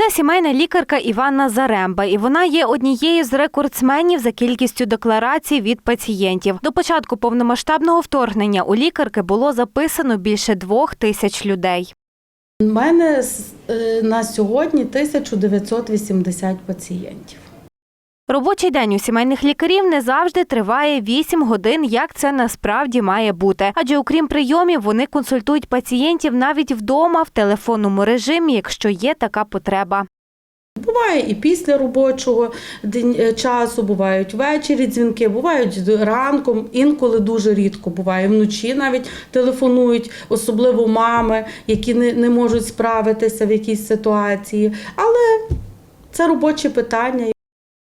Це сімейна лікарка Іванна Заремба, і вона є однією з рекордсменів за кількістю декларацій від пацієнтів. До початку повномасштабного вторгнення у лікарки було записано більше двох тисяч людей. У мене е, на сьогодні 1980 пацієнтів. Робочий день у сімейних лікарів не завжди триває 8 годин, як це насправді має бути. Адже окрім прийомів, вони консультують пацієнтів навіть вдома в телефонному режимі, якщо є така потреба. Буває і після робочого е, часу, бувають ввечері дзвінки, бувають ранком, інколи дуже рідко буває. Вночі навіть телефонують, особливо мами, які не, не можуть справитися в якійсь ситуації. Але це робоче питання.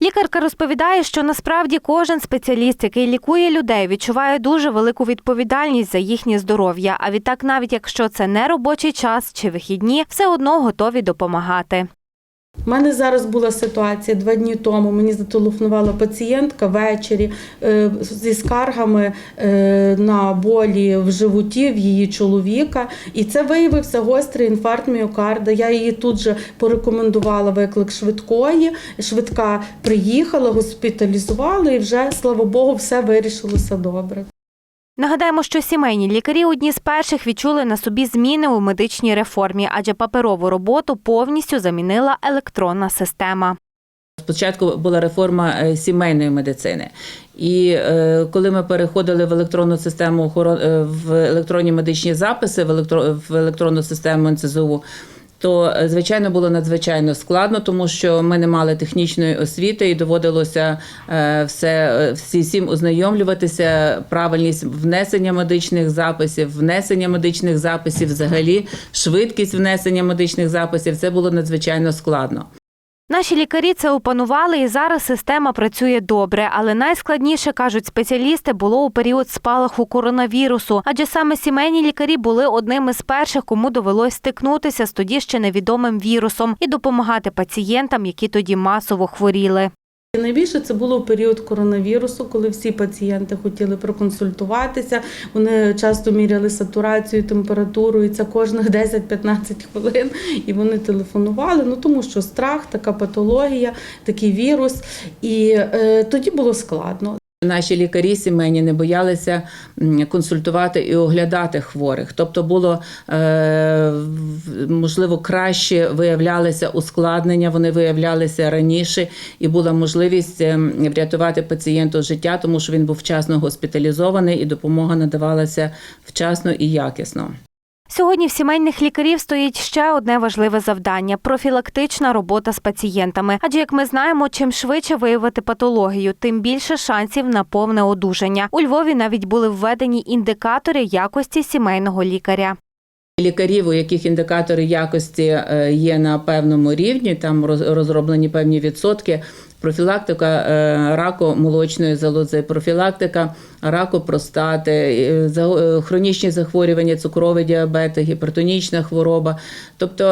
Лікарка розповідає, що насправді кожен спеціаліст, який лікує людей, відчуває дуже велику відповідальність за їхнє здоров'я. А відтак, навіть якщо це не робочий час чи вихідні, все одно готові допомагати. У мене зараз була ситуація два дні тому. Мені зателефонувала пацієнтка ввечері е, зі скаргами е, на болі в животі в її чоловіка. І це виявився гострий інфаркт міокарда. Я її тут же порекомендувала виклик швидкої. Швидка приїхала, госпіталізувала, і вже слава Богу, все вирішилося добре. Нагадаємо, що сімейні лікарі одні з перших відчули на собі зміни у медичній реформі, адже паперову роботу повністю замінила електронна система. Спочатку була реформа е, сімейної медицини. І е, коли ми переходили в електронну систему охорон- е, в електронні медичні записи, в, електро, в електронну систему НЦЗУ, то е, звичайно було надзвичайно складно, тому що ми не мали технічної освіти і доводилося е, все е, всі всім ознайомлюватися, правильність внесення медичних записів, внесення медичних записів, взагалі швидкість внесення медичних записів. Це було надзвичайно складно. Наші лікарі це опанували, і зараз система працює добре. Але найскладніше кажуть спеціалісти було у період спалаху коронавірусу, адже саме сімейні лікарі були одними з перших, кому довелось стикнутися з тоді ще невідомим вірусом і допомагати пацієнтам, які тоді масово хворіли. Найбільше це було в період коронавірусу, коли всі пацієнти хотіли проконсультуватися. Вони часто міряли сатурацію, температуру, і це кожних 10-15 хвилин. І вони телефонували. Ну тому що страх, така патологія, такий вірус. І е, тоді було складно. Наші лікарі сімейні не боялися консультувати і оглядати хворих. Тобто було е, можливо краще виявлялися ускладнення, вони виявлялися раніше, і була можливість ем, врятувати пацієнту життя, тому що він був вчасно госпіталізований і допомога надавалася вчасно і якісно. Сьогодні в сімейних лікарів стоїть ще одне важливе завдання профілактична робота з пацієнтами. Адже, як ми знаємо, чим швидше виявити патологію, тим більше шансів на повне одужання. У Львові навіть були введені індикатори якості сімейного лікаря. Лікарів, у яких індикатори якості е, є на певному рівні, там розроблені певні відсотки. Профілактика е, раку молочної залози, профілактика раку простати, е, хронічні захворювання, цукровий діабет, гіпертонічна хвороба. Тобто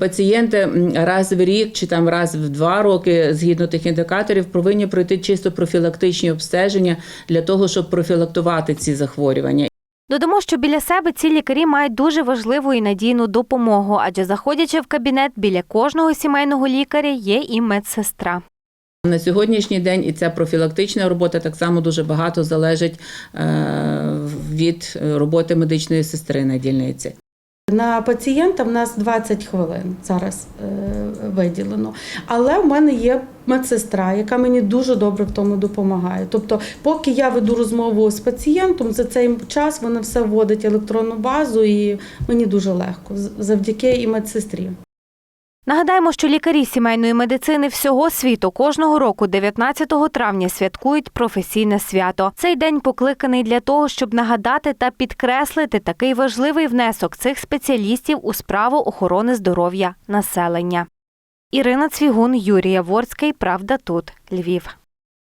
пацієнти раз в рік чи там раз в два роки, згідно тих індикаторів, повинні пройти чисто профілактичні обстеження для того, щоб профілактувати ці захворювання. Додамо, що біля себе ці лікарі мають дуже важливу і надійну допомогу, адже заходячи в кабінет, біля кожного сімейного лікаря є і медсестра. На сьогоднішній день і ця профілактична робота так само дуже багато залежить е, від роботи медичної сестри на дільниці. На пацієнта в нас 20 хвилин зараз е, виділено. Але в мене є медсестра, яка мені дуже добре в тому допомагає. Тобто, поки я веду розмову з пацієнтом, за цей час вона все вводить електронну базу, і мені дуже легко завдяки і медсестрі. Нагадаємо, що лікарі сімейної медицини всього світу кожного року, 19 травня, святкують професійне свято. Цей день покликаний для того, щоб нагадати та підкреслити такий важливий внесок цих спеціалістів у справу охорони здоров'я населення. Ірина Цвігун, Юрія Ворський. Правда тут. Львів.